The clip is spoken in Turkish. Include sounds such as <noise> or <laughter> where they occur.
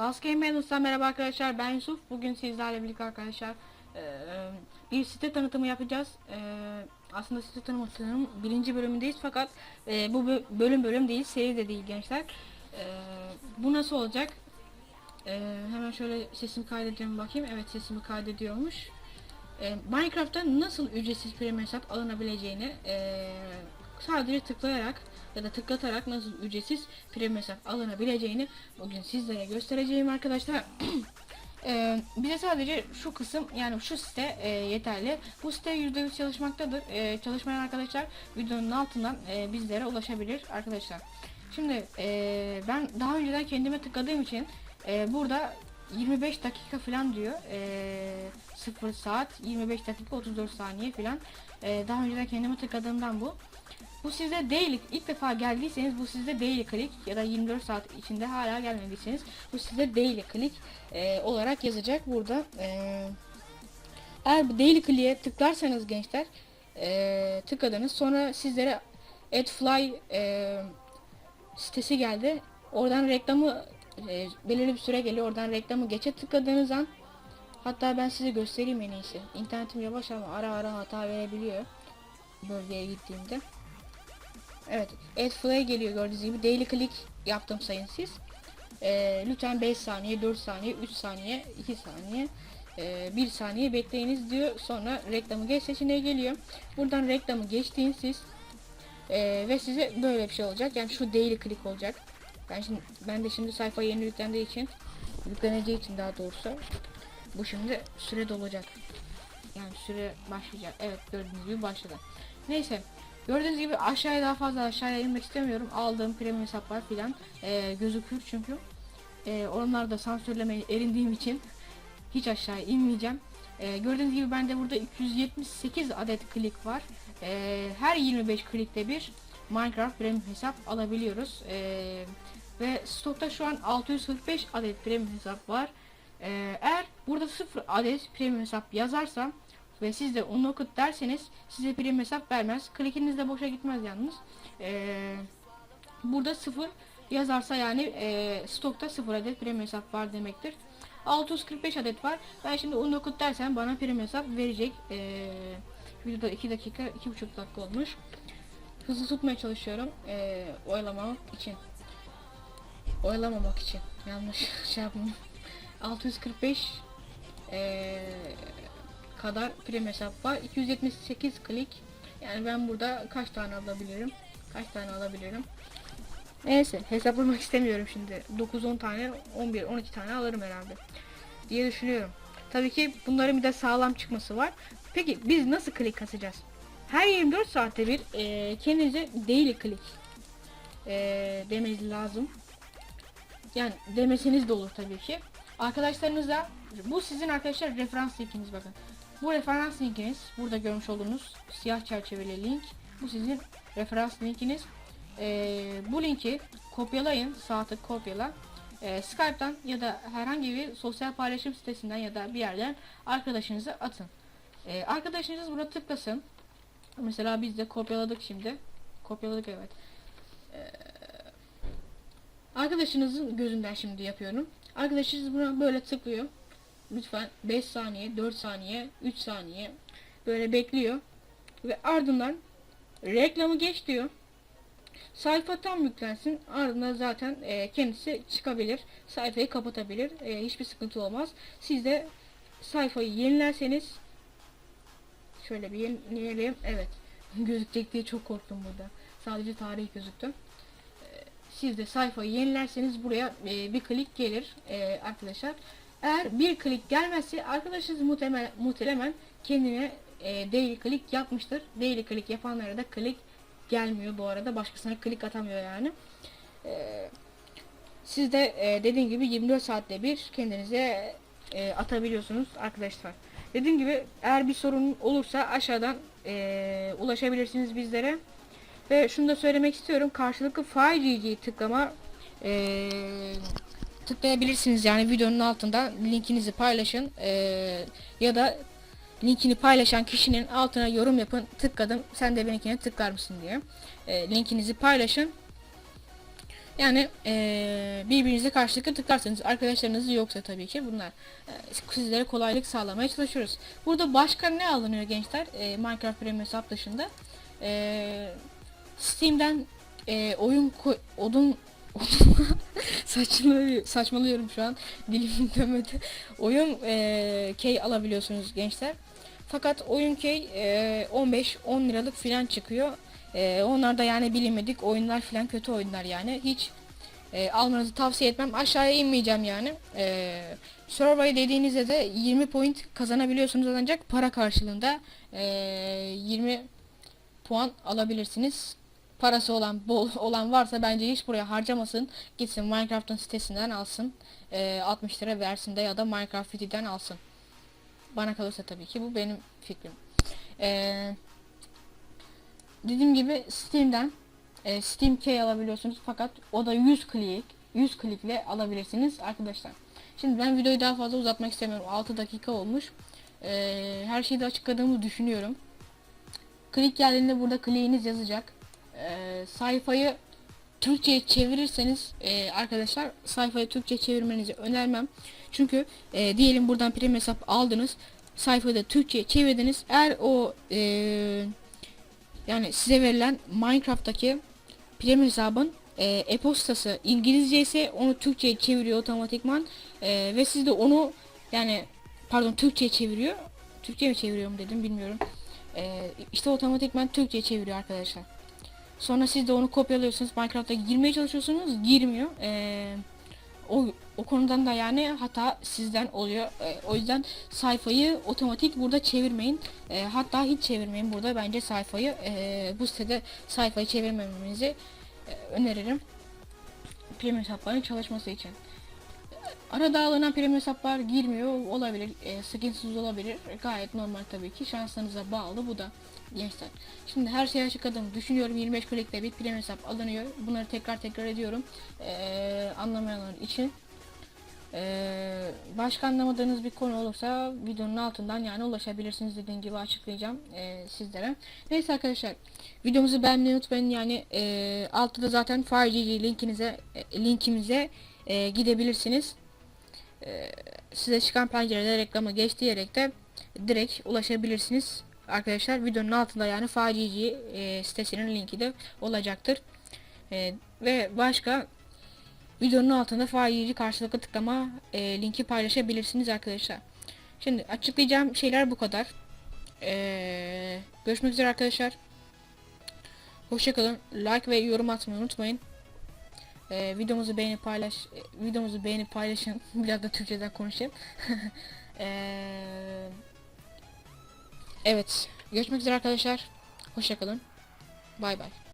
Last Game Manuals'tan merhaba arkadaşlar ben Yusuf. Bugün sizlerle birlikte arkadaşlar eee, bir site tanıtımı yapacağız. Eee, aslında site tanıtımının birinci bölümündeyiz fakat eee, bu bö- bölüm bölüm değil seri de değil gençler. Bu nasıl olacak? Hemen şöyle sesimi kaydedeceğim bakayım. Evet sesimi kaydediyormuş. Minecraft'ta nasıl ücretsiz premium hesap alınabileceğini eee, sadece tıklayarak ya da tıklatarak nasıl ücretsiz premium hesap alınabileceğini bugün sizlere göstereceğim arkadaşlar. <clears throat> Eee bize sadece şu kısım yani şu site eee, yeterli. Bu site %100 çalışmaktadır. Eee, çalışmayan arkadaşlar videonun altından eee, bizlere ulaşabilir arkadaşlar. Şimdi eee, ben daha önceden kendime tıkladığım için eee, burada 25 dakika falan diyor. Eee 0 saat 25 dakika 34 saniye falan. Eee, daha önceden kendime tıkladığımdan bu. Bu size daily ilk defa geldiyseniz bu sizde daily click ya da 24 saat içinde hala gelmediyseniz bu size daily click e, olarak yazacak burada. E, eğer daily click'e tıklarsanız gençler e, tıkladınız sonra sizlere AdFly e, sitesi geldi. Oradan reklamı e, belirli bir süre geliyor. Oradan reklamı geçe tıkladığınız an hatta ben size göstereyim en iyisi. İnternetim yavaş ama ara ara hata verebiliyor bölgeye gittiğimde. Evet, AdFly geliyor gördüğünüz gibi. Daily click yaptım sayın siz. Ee, lütfen 5 saniye, 4 saniye, 3 saniye, 2 saniye, e, 1 saniye bekleyiniz diyor. Sonra reklamı geç seçeneği geliyor. Buradan reklamı geçtiğiniz siz e, ve size böyle bir şey olacak. Yani şu daily click olacak. Ben şimdi ben de şimdi sayfa yeni yüklendiği için yükleneceği için daha doğrusu bu şimdi süre dolacak. Yani süre başlayacak. Evet gördüğünüz gibi başladı. Neyse. Gördüğünüz gibi aşağıya daha fazla aşağıya inmek istemiyorum. Aldığım premium hesaplar filan e, gözükür çünkü. E, onlarda sansürlemeye erindiğim için hiç aşağıya inmeyeceğim. E, gördüğünüz gibi bende burada 278 adet klik var. E, her 25 klikte bir Minecraft premium hesap alabiliyoruz. E, ve stokta şu an 645 adet premium hesap var. E, eğer burada 0 adet premium hesap yazarsam ve siz de onu okut derseniz size prim hesap vermez. Klikiniz de boşa gitmez yalnız. Ee, burada sıfır yazarsa yani e, stokta sıfır adet prim hesap var demektir. 645 adet var. Ben şimdi onu okut dersem bana prim hesap verecek. Ee, videoda 2 dakika 2,5 dakika olmuş. Hızlı tutmaya çalışıyorum. Ee, oyalamak için. Oyalamamak için. Yanlış <laughs> şey yapmam. 645 ee, kadar prim hesap var. 278 klik. Yani ben burada kaç tane alabilirim? Kaç tane alabilirim? Neyse hesaplamak istemiyorum şimdi. 9-10 tane, 11-12 tane alırım herhalde. Diye düşünüyorum. Tabii ki bunların bir de sağlam çıkması var. Peki biz nasıl klik kasacağız? Her 24 saatte bir e, kendinize daily klik e, demeniz lazım. Yani demeseniz de olur tabii ki. Arkadaşlarınıza bu sizin arkadaşlar referans linkiniz bakın. Bu referans linkiniz burada görmüş olduğunuz siyah çerçeveli link. Bu sizin referans linkiniz. Ee, bu linki kopyalayın. Sağ kopyala. Ee, Skype'tan ya da herhangi bir sosyal paylaşım sitesinden ya da bir yerden arkadaşınıza atın. Ee, arkadaşınız buna tıklasın. Mesela biz de kopyaladık şimdi. Kopyaladık evet. Ee, arkadaşınızın gözünden şimdi yapıyorum. Arkadaşınız buna böyle tıklıyor lütfen 5 saniye, 4 saniye, 3 saniye böyle bekliyor. Ve ardından reklamı geç diyor. Sayfa tam yüklensin. Ardından zaten e, kendisi çıkabilir. Sayfayı kapatabilir. E, hiçbir sıkıntı olmaz. Siz de sayfayı yenilerseniz şöyle bir yenileyelim. Evet. <laughs> Gözükecek diye çok korktum burada. Sadece tarih gözüktü. E, siz de sayfayı yenilerseniz buraya e, bir klik gelir e, arkadaşlar. Eğer bir klik gelmezse arkadaşınız muhtemelen, muhtemelen kendine e, daily klik yapmıştır. Daily klik yapanlara da klik gelmiyor bu arada. Başkasına klik atamıyor yani. E, siz de e, dediğim gibi 24 saatte bir kendinize e, atabiliyorsunuz arkadaşlar. Dediğim gibi eğer bir sorun olursa aşağıdan e, ulaşabilirsiniz bizlere. Ve şunu da söylemek istiyorum. Karşılıklı 5GG tıklama e, tıklayabilirsiniz yani videonun altında linkinizi paylaşın ee, ya da linkini paylaşan kişinin altına yorum yapın. Tıkladım. Sen de benimkine tıklar mısın diye. E, linkinizi paylaşın. Yani eee birbirinize karşılıklı tıklarsanız arkadaşlarınız yoksa tabii ki bunlar eee, sizlere kolaylık sağlamaya çalışıyoruz. Burada başka ne alınıyor gençler Eee, Minecraft Premium hesap dışında? Eee, Steam'den eee, oyun odun <laughs> saçmalıyorum, saçmalıyorum şu an dilim dönmedi. Oyun eee key alabiliyorsunuz gençler. Fakat oyun key eee, 15-10 liralık filan çıkıyor. Ee, onlar da yani bilinmedik oyunlar falan kötü oyunlar yani. Hiç e, almanızı tavsiye etmem. Aşağıya inmeyeceğim yani. E, Survey dediğinizde de 20 point kazanabiliyorsunuz ancak para karşılığında e, 20 puan alabilirsiniz. Parası olan bol olan varsa bence hiç buraya harcamasın. Gitsin Minecraft'ın sitesinden alsın. E, 60 lira versin de ya da Minecraft City'den alsın. Bana kalırsa tabii ki bu benim fikrim. Eee dediğim gibi Steam'den e, Steam Key alabiliyorsunuz fakat o da 100 klik 100 klikle alabilirsiniz arkadaşlar. Şimdi ben videoyu daha fazla uzatmak istemiyorum. 6 dakika olmuş. E, her şeyi de açıkladığımı düşünüyorum. Klik geldiğinde burada kliğiniz yazacak. E, sayfayı Türkçe'ye çevirirseniz e, arkadaşlar sayfayı Türkçe çevirmenizi önermem. Çünkü e, diyelim buradan prim hesap aldınız. Sayfayı da Türkçe'ye çevirdiniz. Eğer o eee yani size verilen Minecraft'taki premium hesabın e, e-postası İngilizce ise onu Türkçe'ye çeviriyor otomatikman E, ve siz de onu yani pardon Türkçe'ye çeviriyor. Türkçe mi çeviriyorum dedim bilmiyorum. E, işte otomatikman Türkçe'ye çeviriyor arkadaşlar. Sonra siz de onu kopyalıyorsunuz Minecraft'a girmeye çalışıyorsunuz girmiyor. E, o, o konudan da yani hata sizden oluyor. E, o yüzden sayfayı otomatik burada çevirmeyin. E, hatta hiç çevirmeyin burada bence sayfayı. E, bu sitede sayfayı çevirmemenizi e, öneririm. Premium hesapların çalışması için. Arada alınan premium hesaplar girmiyor olabilir, e, skinsiz olabilir. Gayet normal tabii ki. Şanslarınıza bağlı bu da gençler. Şimdi her şeyi açıkladım. Düşünüyorum 25 klikle bir premium hesap alınıyor. Bunları tekrar tekrar ediyorum. E, anlamayanlar için. E, başka anlamadığınız bir konu olursa videonun altından yani ulaşabilirsiniz dediğim gibi açıklayacağım e, sizlere. Neyse arkadaşlar videomuzu beğenmeyi unutmayın yani e, altta da zaten FireGG linkinize e, linkimize e, gidebilirsiniz. E, size çıkan pencerede reklama geç diyerek de direkt ulaşabilirsiniz. Arkadaşlar videonun altında yani FireGG e, sitesinin linki de olacaktır. E, ve başka videonun altında FireGG karşılıklı tıklama e, linki paylaşabilirsiniz arkadaşlar. Şimdi açıklayacağım şeyler bu kadar. E, görüşmek üzere arkadaşlar. Hoşçakalın. Like ve yorum atmayı unutmayın. Ee, videomuzu beğenip paylaş e, videomuzu beğenip paylaşın. <laughs> Biraz da Türkçeden konuşayım. Ee, <laughs> evet. Görüşmek üzere arkadaşlar. Hoşçakalın. Bay bay.